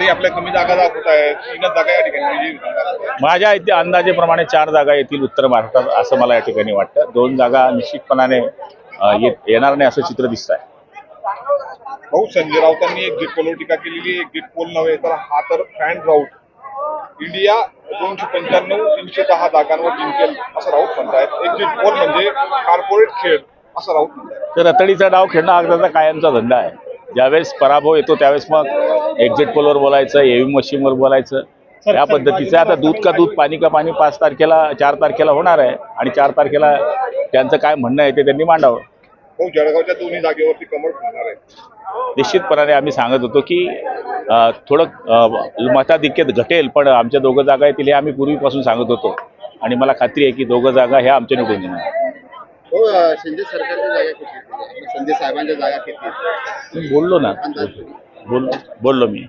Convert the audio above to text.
आजही आपल्या कमी जागा दाखवत आहे तीनच जागा या ठिकाणी आहेत. माझ्या इथे अंदाजेप्रमाणे चार जागा येतील उत्तर महाराष्ट्रात असं मला या ठिकाणी वाटतं. दोन जागा निश्चितपणाने येणार नाही असं चित्र दिसत आहे भाऊ संजय राऊतांनी एक एक्झिट पोलवर टीका केलेली आहे. एक्झिट पोल नव्हे तर हा तर फॅन राऊट इंडिया दोनशे पंच्याण्णव तीनशे दहा जागांवर जिंकेल असं राऊत म्हणतायत. एक्झिट पोल म्हणजे कॉर्पोरेट खेळ असं राऊत म्हणतायत. तर रतडीचा डाव खेळणं हा त्याचा कायमचा धंदा आहे. ज्यावेळेस पराभव येतो त्यावेळेस मग एक्झिट पोलवर बोलायचं एव्ही मशीनवर बोलायचं. या पद्धतीचं आता दूध का दूध पाणी का पाणी पाच तारखेला चार तारखेला होणार आहे आणि चार तारखेला त्यांचं काय म्हणणं आहे ते त्यांनी मांडावं. भाऊ जळगावच्या दोन्ही जागेवरती कमळ फुलणार आहे. निश्चितपणाने आम्ही सांगत होतो की थोडं अ, मताधिक्य घटेल पण आमच्या दोघं जागा येतील हे आम्ही पूर्वीपासून सांगत होतो. आणि मला खात्री आहे की दोघं जागा ह्या आमच्या निवडून येणार. हो शिंदे सरकारच्या जागा किती आहेत? शिंदे साहेबांच्या जागा किती आहेत? बोललो ना अंदाज बोल बोललो मी